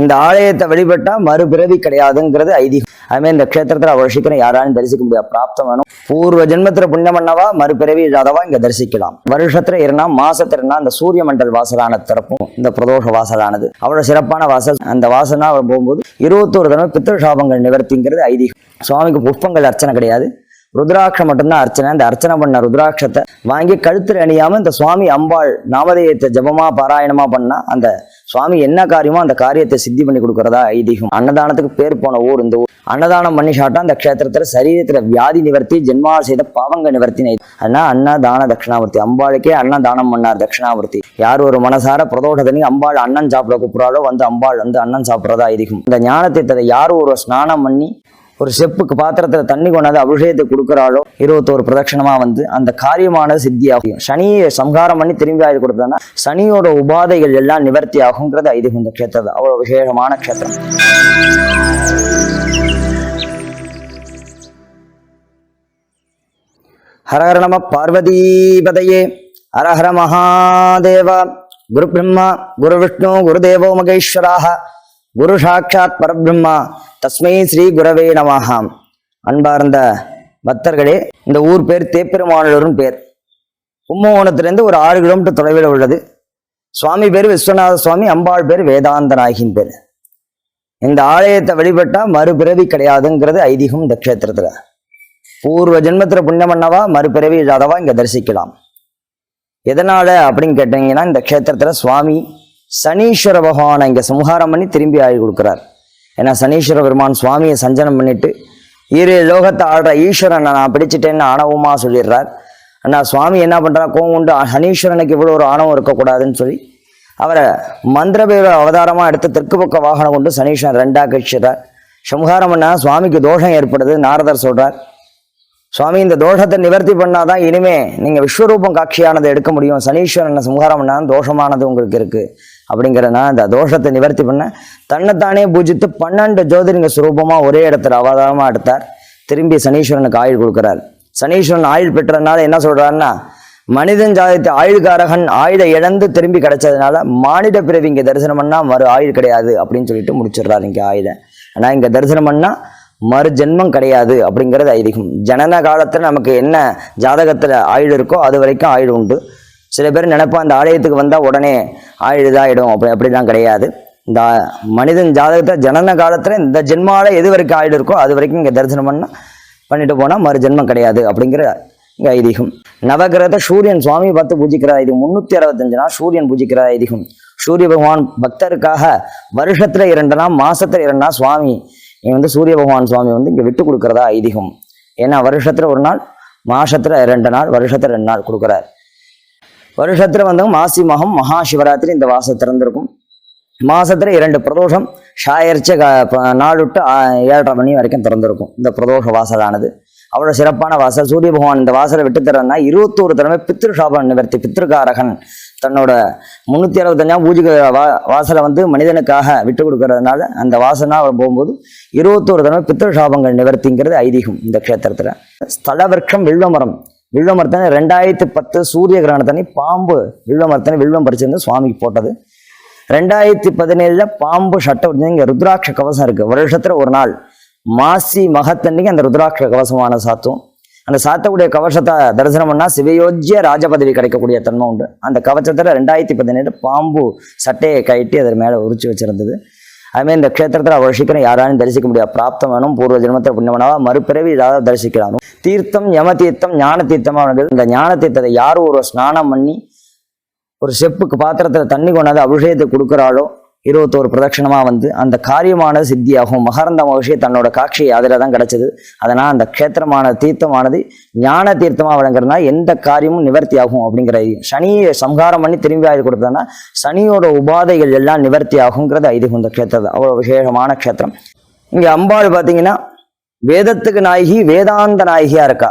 இந்த ஆலயத்தை வழிபட்டா மறுபிறவி கிடையாதுங்கிறது ஐதீகம். அதுமாதிரி இந்த க்ஷேத்திரத்தில் அவ்வளோ சீக்கிரம் யாராலும் தரிசிக்க முடியாது. பிராப்தம் வேணும். பூர்வ ஜென்மத்தில் புண்ணியம் பண்ணவா மறுபிறவி இல்லாதவா இங்கே தரிசிக்கலாம். வருஷத்துல இருந்தா மாசத்துல இருந்தா அந்த சூரிய மண்டல் வாசலான திறப்பும் இந்த பிரதோஷ வாசலானது. அவ்வளோ சிறப்பான வாசல். அந்த வாசனா போகும்போது இருபத்தோரு தடவை பித்திருஷாபங்கள் நிவர்த்திங்கிறது ஐதீகம். சுவாமிக்கு புஷ்பங்கள் அர்ச்சனை கிடையாது. ருத்ராட்சம் மட்டும்தான் அர்ச்சனை. அந்த அர்ச்சனை பண்ண ருத்ராட்சத்தை வாங்கி கழுத்தில் அணியாமல் இந்த சுவாமி அம்பாள் நாமதேயத்தை ஜபமாக பாராயணமா பண்ணா அந்த சுவாமி என்ன காரியமோ அந்த காரியத்தை சித்தி பண்ணி கொடுக்கறதா ஐதீகம். அன்னதானத்துக்கு பேர் போன ஊர் இந்த ஊர். அன்னதானம் பண்ணி சாட்டா அந்த க்ஷேத்திரத்துல சரீரத்துல வியாதி நிவர்த்தி ஜென்மா செய்த பாவங்க நிவர்த்தி அண்ணா அன்னதான தான தட்சிணாமூர்த்தி. அம்பாளுக்கே அன்னதானம் பண்ணார் தட்சிணாமூர்த்தி. யார் ஒரு மனசார பிரதோஷத்தனி அம்பாள் அண்ணன் சாப்பிட கூப்பிடாலோ வந்து அம்பாள் வந்து அண்ணன் சாப்பிட்றதா ஐதீகம். இந்த ஞானத்தை யார் ஒரு ஸ்நானம் பண்ணி ஒரு செப்புக்கு பாத்திரத்துல தண்ணி கொண்டாந்து அபிஷேகத்தை கொடுக்குறாளோ? இருபத்தோரு பிரதட்சணமா வந்து அந்த காரியமானது சித்தியாகும். சனியை சம்ஹாரம் பண்ணி திரும்பி ஆயிடு கொடுத்தோம்னா சனியோட உபாதைகள் எல்லாம் நிவர்த்தி ஆகுங்கிறது ஐதீகம் இந்த க்ஷேத்திரம் அவ்வளோ விசேஷமான க்ஷேத்திரம். ஹரஹர நம பார்வதீபதையே. ஹரஹர மகாதேவா. குரு பிரம்மா குரு விஷ்ணு குருதேவோ மகேஸ்வராக. குரு சாட்சாத் பரபிரம்மா தஸ்மை ஸ்ரீ குரவே நமஹாம். அன்பார்ந்த பக்தர்களே இந்த ஊர் பேர் தேப்பெருமானூர்னு பேர். கும்பகோணத்திலேருந்து ஒரு ஆறு கிலோமீட்டர் தொலைவில் உள்ளது. சுவாமி பேர் விஸ்வநாத சுவாமி அம்பாள் பேர் வேதாந்த நாயகின் பேர். இந்த ஆலயத்தை வழிபட்டால் மறுபிறவி கிடையாதுங்கிறது ஐதீகம் இந்த க்ஷேத்திரத்தில். பூர்வ ஜென்மத்தில் புண்ணியமன்னவா மறுபிறவி இல்லாதவா இங்கே தரிசிக்கலாம். எதனால் அப்படின்னு கேட்டீங்கன்னா இந்த க்ஷேத்திரத்தில் சுவாமி சனீஸ்வர பகவானை இங்க சம்ஹாரம் பண்ணி திரும்பி ஆழி கொடுக்குறார். ஏன்னா சனீஸ்வர பெருமான் சுவாமியை சஞ்சனம் பண்ணிட்டு இரு லோகத்தை ஆடுற ஈஸ்வரனை நான் பிடிச்சிட்டேன்னு ஆணவமா சொல்லிடுறார். ஆனால் சுவாமி என்ன பண்றா கோவம் உண்டு சனீஸ்வரனுக்கு இவ்வளோ ஒரு ஆணவம் இருக்கக்கூடாதுன்னு சொல்லி அவரை மந்திரபேர அவதாரமா எடுத்து தெற்கு பக்க வாகனம் கொண்டு சனீஸ்வரன் ரெண்டா கழிச்சிடுறார். சம்ஹாரம் பண்ணால் சுவாமிக்கு தோஷம் ஏற்படுது நாரதர் சொல்றார். சுவாமி இந்த தோஷத்தை நிவர்த்தி பண்ணாதான் இனிமே நீங்க விஸ்வரூபம் காட்சியானதை எடுக்க முடியும். சனீஸ்வரனை சம்ஹாரம் பண்ணால் தோஷமானது உங்களுக்கு இருக்கு. அப்படிங்கிறனா இந்த தோஷத்தை நிவர்த்தி பண்ண தன்னைத்தானே பூஜித்து பன்னெண்டு ஜோதிலிங்க சுரூபமாக ஒரே இடத்துல அவதாரமாக எடுத்தார். திரும்பி சனீஸ்வரனுக்கு ஆயுள் கொடுக்குறார். சனீஸ்வரன் ஆயுள் பெற்றதுனால என்ன சொல்கிறாருன்னா மனிதன் ஜாதத்தை ஆயுள்காரகன் ஆயுளை இழந்து திரும்பி கிடைச்சதுனால மானிட பிறவி இங்கே தரிசனம் பண்ணால் மறு ஆயுள் கிடையாது அப்படின்னு சொல்லிட்டு முடிச்சிடுறாரு இங்கே ஆயுளை ஆனால் இங்கே தரிசனம் பண்ணால் மறு ஜென்மம் கிடையாது அப்படிங்கிறது ஐதீகம். ஜனன காலத்தில் நமக்கு என்ன ஜாதகத்தில் ஆயுள் இருக்கோ அது வரைக்கும் ஆயுள் உண்டு. சில பேர் நினைப்பா அந்த ஆலயத்துக்கு வந்தால் உடனே ஆயுள் இதாகிடும் அப்படி அப்படிலாம் கிடையாது. இந்த மனிதன் ஜாதகத்தை ஜனன காலத்தில் இந்த ஜென்மால எது வரைக்கும் ஆயுள் இருக்கோ அது வரைக்கும் இங்கே தரிசனம் பண்ணால் பண்ணிட்டு போனால் மறு ஜென்மம் கிடையாது அப்படிங்கிற இங்கே ஐதீகம். நவகிரகத்தை சூரியன் சுவாமி பார்த்து பூஜிக்கிற ஐதீகம் முந்நூற்றி அறுபத்தஞ்சு நாள் சூரியன் பூஜிக்கிற ஐதீகம். சூரிய பகவான் பக்தருக்காக வருஷத்தில் இரண்டு நாள் மாசத்துல இரண்டு நாள் சுவாமி இங்கே வந்து சூரிய பகவான் சுவாமி வந்து இங்கே விட்டு கொடுக்குறதா ஐதீகம். ஏன்னா வருஷத்தில் ஒரு நாள் மாசத்துல ரெண்டு நாள் வருஷத்துல ரெண்டு நாள் கொடுக்குறாரு. வருஷத்துல வந்தவங்க மாசி மகம் மகா சிவராத்திரி இந்த வாசம் திறந்திருக்கும். மாசத்துல இரண்டு பிரதோஷம் ஷாயர்ச்ச க- நாள் விட்டு ஏழரை மணி வரைக்கும் திறந்திருக்கும். இந்த பிரதோஷ வாசலானது. அவ்வளவு சிறப்பான வாசல். சூரிய பகவான் இந்த வாசலை விட்டு தரனா இருபத்தோரு தடவை பித்ரு சாபம் நிவர்த்தி பித்ருக்காரகன் தன்னோட முன்னூத்தி அறுபத்தஞ்சாம் பூஜை வா வாசலை வந்து மனிதனுக்காக விட்டு கொடுக்கறதுனால அந்த வாசனா போகும்போது இருபத்தோரு தடவை பித்ரு சாபங்கள் நிவர்த்திங்கிறது ஐதீகம் இந்த க்ஷேத்திரத்தில். ஸ்தல விருட்சம் வில்வமரம். வில்வமரத்தனை ரெண்டாயிரத்தி பத்து சூரிய கிரகணத்தனி பாம்பு வில்வமரத்தனை வில்வம் பறிச்சிருந்து சுவாமிக்கு போட்டது. ரெண்டாயிரத்தி பதினேழுல பாம்பு சட்டம் இங்கே ருத்ராட்ச கவசம் இருக்குது வருஷத்தில் ஒரு நாள். மாசி மகத்தன்னைக்கு அந்த ருத்ராட்ச கவசமான சாத்தும். அந்த சாத்தக்கூடிய கவசத்தை தரிசனம் பண்ணால் சிவயோஜ்ய ராஜபதவி கிடைக்கக்கூடிய தன்மை உண்டு. அந்த கவசத்தில் ரெண்டாயிரத்தி பதினேழு பாம்பு சட்டையை கட்டி அதன் மேலே உரிச்சு வச்சிருந்தது. அதுமாதிரி இந்த க்ஷேத்திரத்தில் அவ்வளோ சீக்கிரம் யாராலும் தரிசிக்க முடியாது. பிராப்தம் வேணும். பூர்வ ஜென்மத்தில் புண்ணியமானவா? மறுபிறவி ஏதாவது தரிசிக்கலாம் தீர்த்தம் யம தீர்த்தம் ஞான தீர்த்தமாக உள்ளது இந்த ஞான தீர்த்தத்தை யார் ஒரு ஸ்நானம் பண்ணி ஒரு செப்புக்கு பாத்திரத்தில் தண்ணி கொண்டாந்து அபிஷேகத்தை கொடுக்குறாளோ இருபத்தோரு பிரதட்சணமா வந்து அந்த காரியமானது சித்தியாகும். மகரந்த மகிழ்ச்சி தன்னோட காட்சி அதில் தான் கிடச்சிது. அதனால் அந்த க்ஷேத்திரமான தீர்த்தமானது ஞான தீர்த்தமாக வழங்குறதுனா எந்த காரியமும் நிவர்த்தி ஆகும் அப்படிங்கிற சனியை சம்ஹாரம் பண்ணி திரும்பி ஆயுள் கொடுத்ததுன்னா சனியோட உபாதைகள் எல்லாம் நிவர்த்தி ஆகுங்கிறது ஐதீகம். இந்த க்ஷேத்திரம் அவ்வளோ விசேஷமான க்ஷேத்திரம். இங்கே அம்பாள் பார்த்தீங்கன்னா வேதத்துக்கு நாயகி வேதாந்த நாயகியா இருக்கா?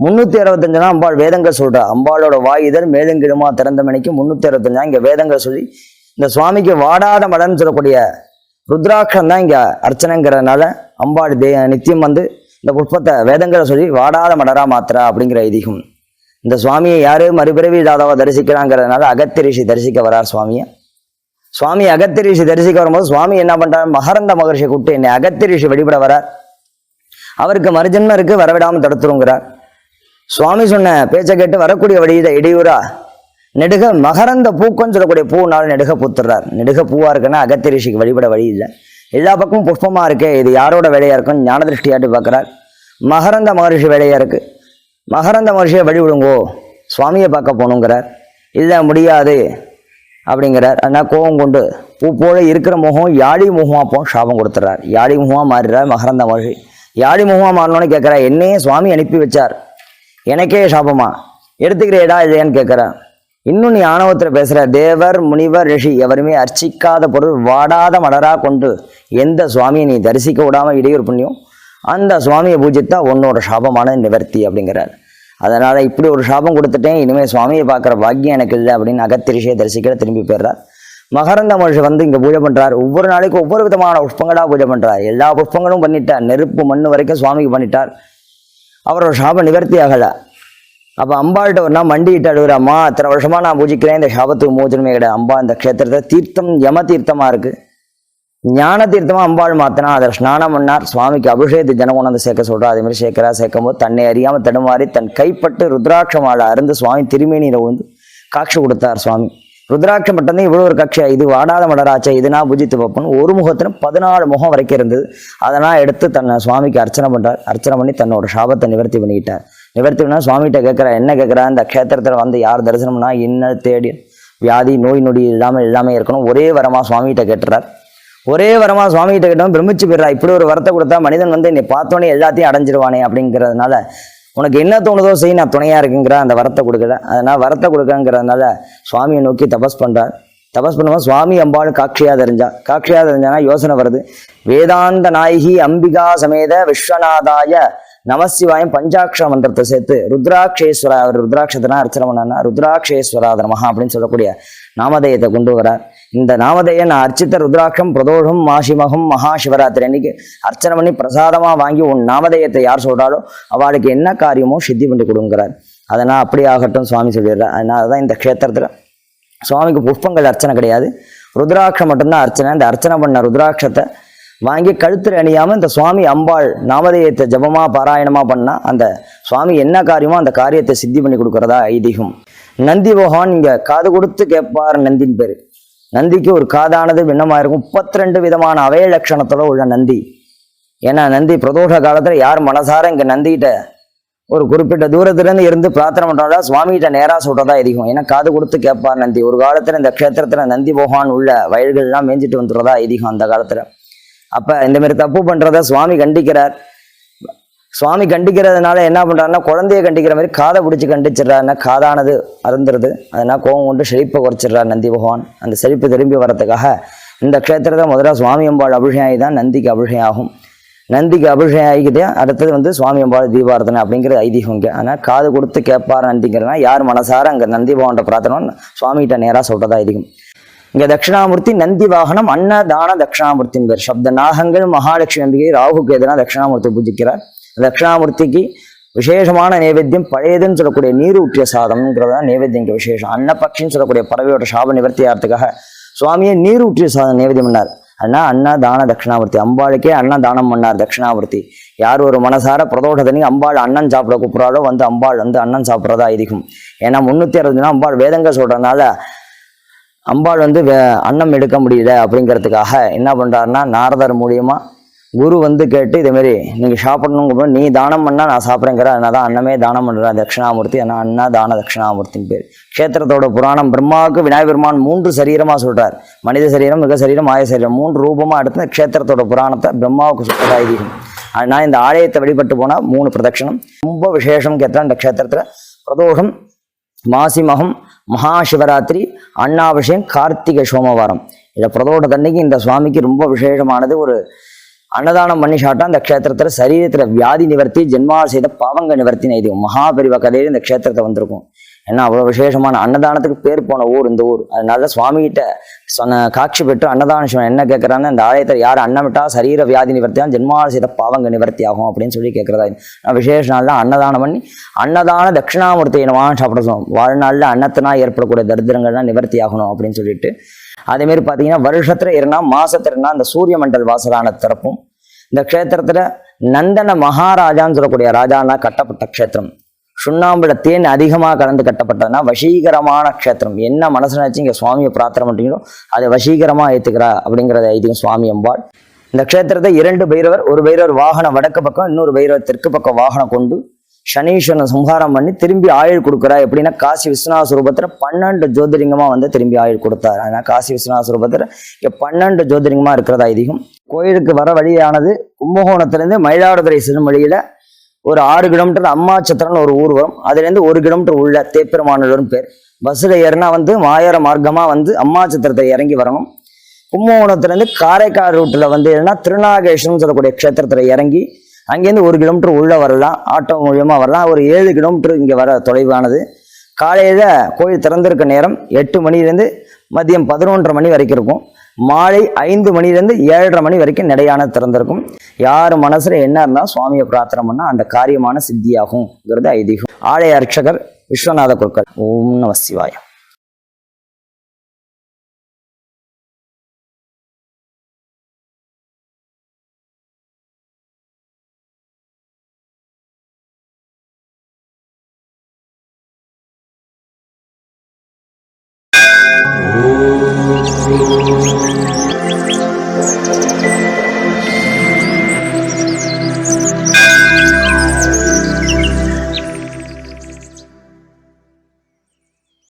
முன்னூத்தி அறுபத்தஞ்சுனா அம்பாள் வேதங்கள் சொல்றா. அம்பாளோட வாயுதல் இதழ் மேலுங்கிடுமா திறந்த மணிக்கு முன்னூத்தி அறுபத்தஞ்சா இங்க வேதங்கள் சொல்லி இந்த சுவாமிக்கு வாடாத மலர்னு சொல்லக்கூடிய ருத்ராட்சம் தான் இங்க அர்ச்சனைங்கிறதுனால அம்பாள் தே நித்தியம் வந்து இந்த புஷ்பத்தை வேதங்களை சொல்லி வாடாத மலரா மாத்திரா அப்படிங்கிற ஐதீகம். இந்த சுவாமியை யாரு மறுபிறவி இல்லாதவா தரிசிக்கிறாங்கிறதுனால அகத்திய ரிஷி தரிசிக்க வரார் சுவாமியை. சுவாமி அகத்திரிஷி தரிசிக்க வரும்போது சுவாமி என்ன பண்ணுறாரு மகரந்த மகர்ஷியை கூப்பிட்டு என்னை அகத்திரிஷி வழிபட வரார். அவருக்கு மறுஜன்மம் இருக்கு வரவிடாமல் தடுத்துருங்கிறார். சுவாமி சொன்ன பேச்சை கேட்டு வரக்கூடிய வழியில இடையூறா? நெடுக மகரந்த பூக்கன்னு சொல்லக்கூடிய பூனால் நெடுக பூத்துறார் நெடுக பூவா இருக்குன்னா அகத்திரிஷிக்கு வழிபட வழி இல்லை. எல்லா பக்கமும் புஷ்பமா இருக்கே இது யாரோட வேலையா இருக்கும்? ஞான திருஷ்டியாட்டு பார்க்குறார். மகரந்த மகர்ஷி வேலையா இருக்கு? மகரந்த மகர்ஷியை வழிவிடுங்கோ சுவாமியை பார்க்க போகணுங்கிறார். இல்லை முடியாது. அப்படிங்கிறார். அதனால் கோபம் கொண்டு பூ போல இருக்கிற முகம் யாழி முகமா போ சாபம் கொடுத்துறார் யாழி முகமாக மாறுறார் மகரந்த மகிழ் யாழி முகமாக மாறணும்னு கேட்குறா என்னையே சுவாமி அனுப்பி வச்சார். எனக்கே சாபமா? எடுத்துக்கிறேடா இல்லையான்னு கேட்குறேன் இன்னும் நீ ஆணவத்தில் பேசுகிற தேவர் முனிவர் ரிஷி எவருமே அர்ச்சிக்காத பொருள் வாடாத மலராக கொண்டு எந்த சுவாமியை நீ தரிசிக்க விடாமல் இடையூறு பண்ணியும் அந்த சுவாமியை பூஜித்தா உன்னோட சாபமான நிவர்த்தி அப்படிங்கிறார். அதனால் இப்படி ஒரு சாபம் கொடுத்துட்டேன். இனிமேல் சுவாமியை பார்க்குற பாக்கியம் எனக்கு இல்லை அப்படின்னு அகத்திரிஷியை தரிசிக்கிற திரும்பி போயிடுறார். மகரந்த மனுஷன் வந்து இங்கே பூஜை பண்ணுறார் ஒவ்வொரு நாளைக்கும் ஒவ்வொரு விதமான புஷ்பங்களாக பூஜை பண்ணுறார் எல்லா புஷ்பங்களும் பண்ணிட்டார். நெருப்பு மண் வரைக்கும் சுவாமிக்கு பண்ணிட்டார். அவரோட சாபம் நிவர்த்தி ஆகலை. அப்போ அம்பாள்கிட்ட ஒரு நாள் மண்டிட்டு அழுகுற அம்மா அத்தனை வருஷமாக நான் பூஜிக்கிறேன். இந்த சாபத்துக்கு மோச்சனமே கிடையாது. அம்பா இந்த க்ஷேத்திரத்தை தீர்த்தம் யம தீர்த்தமாக இருக்குது ஞான தீர்த்தமாக அம்பாள் மாத்தினா அதில் ஸ்நானம் பண்ணார். சுவாமிக்கு அபிஷேகத்தை ஜனம் கொண்டு வந்து சேர்க்க சொல்கிறார் அதே மாதிரி சேர்க்கிறா சேர்க்கும் போது தன்னை அறியாமல் தடுமாறி தன் கைப்பட்டு ருத்ராட்ச மாலை அருந்து சுவாமி திருமேனியில் உழுந்து காட்சி கொடுத்தார் சுவாமி. ருத்ராட்சம் மட்டும்தான் இவ்வளோ ஒரு கட்சியாக இது வாடாத மடராச்சா இது நான் புஜித்து பார்ப்போம் ஒரு முகத்துல பதினாலு முகம் வரைக்கும் இருந்தது. அதெல்லாம் எடுத்து தன்னை சுவாமிக்கு அர்ச்சனை பண்ணுறார் அர்ச்சனை பண்ணி தன்னோட சாபத்தை நிவர்த்தி பண்ணிக்கிட்டார். நிவர்த்தி பண்ணால் சுவாமிகிட்ட கேட்குறா என்ன கேட்குறா இந்த க்ஷேத்திரத்தில் வந்து யார் தரிசனம்னா என்ன தேடி வியாதி நோய் நொடி இல்லாமல் எல்லாமே இருக்கணும். ஒரே வரமாக சுவாமிகிட்ட கேட்டுறார். ஒரே வரமா சுவாமிகிட்ட கேட்டவன் பிரமிச்சு போயிடுறா இப்படி ஒரு வரத்தை கொடுத்தா மனிதன் வந்து என்னை பார்த்தோன்னே எல்லாத்தையும் அடைஞ்சிருவானே அப்படிங்கிறதுனால உனக்கு என்ன தோணுதோ செய் நான் துணையா இருக்குங்கிற அந்த வரத்தை கொடுக்கல. அதனால வரத்தை கொடுக்கங்கிறதுனால சுவாமியை நோக்கி தபஸ் பண்றார். தபஸ் பண்ணுவோம் சுவாமி அம்பாள் காட்சியா தெரிஞ்சா காட்சியா தெரிஞ்சானா யோசனை வருது. வேதாந்த நாயகி அம்பிகா சமேத விஸ்வநாதாய நமசிவாயம் பஞ்சாட்சர மந்திரத்தை சேர்த்து ருத்ராட்சேஸ்வரா அவர் ருத்ராட்சத்தனா அர்ச்சனை பண்ணார்னா ருத்ராட்சேஸ்வராதனமஹா அப்படின்னு சொல்லக்கூடிய நாமதேயத்தை கொண்டு வரார். இந்த நாமதேய நான் அர்ச்சித்த ருத்ராட்சம் பிரதோஷம் மாசிமகம் மகா சிவராத்திரி அன்னைக்கு அர்ச்சனை பண்ணி பிரசாதமாக வாங்கி உன் நாமதேயத்தை யார் சொல்கிறாரோ அவளுக்கு என்ன காரியமோ சித்தி பண்ணி கொடுங்கிறார். அதனால் அப்படி ஆகட்டும் சுவாமி சொல்லிடுறார் அதனால தான் இந்த க்ஷேத்திரத்தில் சுவாமிக்கு புஷ்பங்கள் அர்ச்சனை கிடையாது. ருத்ராட்சம் மட்டும்தான் அர்ச்சனை. இந்த அர்ச்சனை பண்ண ருத்ராட்சத்தை வாங்கி கழுத்தில் அணியாமல் இந்த சுவாமி அம்பாள் நாமதேயத்தை ஜபமாக பாராயணமாக பண்ணால் அந்த சுவாமி என்ன காரியமோ அந்த காரியத்தை சித்தி பண்ணி கொடுக்குறதா ஐதீகம். நந்தி பகவான் இங்கே காது கொடுத்து கேட்பார் நந்தின் பேர். நந்திக்கு ஒரு காதானது பின்னமாக இருக்கும் முப்பத்தி ரெண்டு விதமான அவய லட்சணத்தோடு உள்ள நந்தி. ஏன்னா நந்தி பிரதோஷ காலத்தில் யார் மனசார இங்கே நந்திகிட்ட ஒரு குறிப்பிட்ட தூரத்துலேருந்து இருந்து பிரார்த்தனை பண்றாங்களா சுவாமிகிட்ட நேராக சொல்கிறதா அதிகம் ஏன்னா காது கொடுத்து கேட்பார் நந்தி. ஒரு காலத்தில் இந்த க்ஷேத்திரத்தில் நந்தி போகான் உள்ள வயல்கள்லாம் மேய்ஞ்சிட்டு வந்துடுறதா அதிகம் அந்த காலத்தில். அப்போ இந்தமாரி தப்பு பண்ணுறத சுவாமி கண்டிக்கிறார். சுவாமி கண்டிக்கிறதுனால என்ன பண்றாருன்னா குழந்தைய கண்டிக்கிற மாதிரி காதை பிடிச்சி கண்டிச்சிடுறாருன்னா காதானது அருந்துருது அதனால் கோவம் கொண்டு செழிப்பை குறைச்சிடுறார் நந்தி பகவான். அந்த செழிப்பு திரும்பி வர்றதுக்காக இந்த க்ஷேத்திரத்தை முதல்ல சுவாமி அம்பாள் அபிஷேகி தான் நந்திக்கு அபிஷேகம் நந்திக்கு அபிஷேகம் ஆகிக்கிட்டே அடுத்தது வந்து சுவாமி அம்பாள் தீபார்த்தனை அப்படிங்கிறது ஐதீகம் இங்கே. ஆனால் காது கொடுத்து கேட்பார் நந்திங்கிறனா யார் மனசார அங்கே நந்தி பகவான்கிட்ட பிரார்த்தனை சுவாமிகிட்ட நேராக சொல்றதா ஐதீகம். இங்க தட்சிணாமூர்த்தி நந்தி வாகனம் அன்னதான தட்சிணாமூர்த்தின் பேர். சப்த நாகங்கள் மகாலட்சுமி அம்பிகை ராகுக்கு எதிராக தட்சிணாமூர்த்தி பூஜிக்கிறார். தட்சிணாமூர்த்திக்கு விசேஷமான நைவேத்தியம் பழையதுன்னு சொல்லக்கூடிய நீர் ஊற்றிய சாதம்ங்கிறது தான் நைவேத்தியம் விசேஷம். அன்னபக்ஷின்னு சொல்லக்கூடிய பறவையோட சாப நிவர்த்தி ஆகிறதுக்காக சுவாமியை நீர் ஊற்றிய சாதம் நைவேத்தியம் பண்ணார். அண்ணா அண்ணா தான தட்சிணாமூர்த்தி. அம்பாளுக்கே அண்ணா தானம் பண்ணார் தட்சிணாமூர்த்தி. யார் ஒரு மனசார பிரதோஷத்தனி அம்பாள் அண்ணன் சாப்பிட கூப்பிட்றாலோ வந்து அம்பாள் வந்து அண்ணன் சாப்பிட்றதா இருக்கும். ஏன்னா முந்நூற்றி அறுபது நாள் அம்பாள் வேதங்க சொல்றதுனால அம்பாள் வந்து வே- அன்னம் எடுக்க முடியல அப்படிங்கிறதுக்காக என்ன பண்றாருன்னா நாரதர் மூலியமாக குரு வந்து கேட்டு இதே மாதிரி நீங்கள் சாப்பிடணுங்க நீ தானம் பண்ணா நான் சாப்பிட்றேங்கிற அதனால் தான் அன்னமே தானம் பண்ணுறேன் தட்சிணாமூர்த்தி ஆனால் அண்ணா தான தட்சிணாமூர்த்தின்னு பேர். க்ஷேத்திரத்தோட புராணம் பிரம்மாவுக்கு விநாயக பெருமான் மூன்று சரீரமாக சொல்றார். மனித சரீரம் மிக சரீரம் ஆய சரீரம் மூன்று ரூபமா எடுத்து க்ஷேத்திரத்தோட புராணத்தை பிரம்மாவுக்கு சுற்றதாக ஐதீகம் ஆனால் இந்த ஆலயத்தை வழிபட்டு போனால் மூணு பிரதட்சணம். ரொம்ப விசேஷம் கேட்டால் இந்த க்ஷேத்திரத்தில் பிரதோஷம் மாசி மகம் மகா அண்ணாபிஷேகம் கார்த்திகை சோமவாரம். இதை பிரதோஷத்தன்னைக்கு இந்த சுவாமிக்கு ரொம்ப விசேஷமானது ஒரு அன்னதானம் பண்ணி சாட்டா அந்த க்ஷேத்திரத்தில் சரீரத்தில் வியாதி நிவர்த்தி ஜென்மால் செய்த பாவங்க நிவர்த்தி நெய்தியும் மகாபெரிவ கதையில் இந்த க்ஷேத்திரத்தை வந்திருக்கும். ஏன்னா அவ்வளோ விசேஷமான அன்னதானத்துக்கு பேர் போன ஊர் இந்த ஊர். அதனால சுவாமிகிட்ட சொன்ன காட்சி பெற்று அன்னதான சிவன் என்ன கேட்குறான்னு அந்த ஆலயத்தில் யார் அன்னமிட்டா சரீர வியாதி நிவர்த்தியாகும் ஜென்மால் செய்த பாவங்க நிவர்த்தி ஆகும் அப்படின்னு சொல்லி கேட்குறதா நான் விசேஷ நாளில் அன்னதானம் பண்ணி அன்னதான தட்சிணாமூர்த்தி என்னவான்னு சாப்பிட சொல்லுவோம் வாழ்நாளில் அன்னத்தினால் ஏற்படக்கூடிய தரித்திரங்கள்லாம் நிவர்த்தி ஆகணும் அப்படின்னு சொல்லிட்டு அதே மாதிரி பார்த்தீங்கன்னா வருஷத்துல இருந்தா மாசத்துல இருந்தா அந்த சூரிய மண்டல் வாசலான திறப்பும் இந்த க்ஷேத்திரத்துல நந்தன மகாராஜான்னு சொல்லக்கூடிய ராஜானா கட்டப்பட்ட க்ஷேத்திரம். சுண்ணாம்புல தேன் அதிகமாக கலந்து கட்டப்பட்டதுன்னா வசீகரமான க்ஷேத்திரம். என்ன மனசுல வச்சு இங்கே சுவாமியை பிரார்த்தனை பண்ணுறீங்களோ அதை வசீகரமாக ஏற்றுக்கிறா அப்படிங்கிறத ஐதீகம் சுவாமி அம்பாள். இந்த க்ஷேத்திரத்தை இரண்டு பைரவர் ஒரு பைரவர் வாகனம் வடக்கு பக்கம் இன்னொரு பைரவர் தெற்கு பக்கம் வாகனம் கொண்டு சனீஸ்வரனை சம்ஹாரம் பண்ணி திரும்பி ஆயுள் கொடுக்குறா. எப்படின்னா காசி விஸ்வநாத சுரூபத்தில் பன்னெண்டு ஜோதிரிங்கமாக வந்து திரும்பி ஆயுள் கொடுத்தாரு. ஆனால் காசி விஸ்வநாத சுரூபத்தில் இங்கே பன்னெண்டு ஜோதிரிங்கமாக இருக்கிறதா ஐதீகம். கோயிலுக்கு வர வழியானது கும்பகோணத்துலேருந்து மயிலாடுதுறை செல்லும் வழியில ஒரு ஆறு கிலோமீட்டர் அம்மாச்சத்திரம்னு ஒரு ஊர் வரும். அதுலேருந்து ஒரு கிலோமீட்டர் உள்ள தேப்பெருமானூர்னு பேர். பஸ்ஸில் ஏறினா வந்து மாயர மார்க்கமாக வந்து அம்மாச்சத்திரத்தை இறங்கி வரணும். கும்பகோணத்துலேருந்து காரைக்கால் ரூட்டில் வந்து என்னன்னா திருநாகேஸ்வரம் சொல்லக்கூடிய க்ஷேத்திரத்தில் இறங்கி அங்கேருந்து ஒரு கிலோமீட்டர் உள்ளே வரலாம். ஆட்டோ மூலியமாக வரலாம். ஒரு ஏழு கிலோமீட்டர் இங்கே வர தொலைவானது. காலையில் கோயில் திறந்திருக்க நேரம் எட்டு மணிலேருந்து மதியம் பதினொன்றரை மணி வரைக்கும் இருக்கும். மாலை ஐந்து மணிலேருந்து ஏழரை மணி வரைக்கும் நிலையான திறந்திருக்கும். யார் மனசில் என்ன இருந்தால் சுவாமியை பிரார்த்தனை பண்ணால் அந்த காரியமான சித்தியாகுங்கிறது ஐதீகம். ஆலய அர்ச்சகர் விஸ்வநாத குருக்கள். ஓம் நம சிவாயம்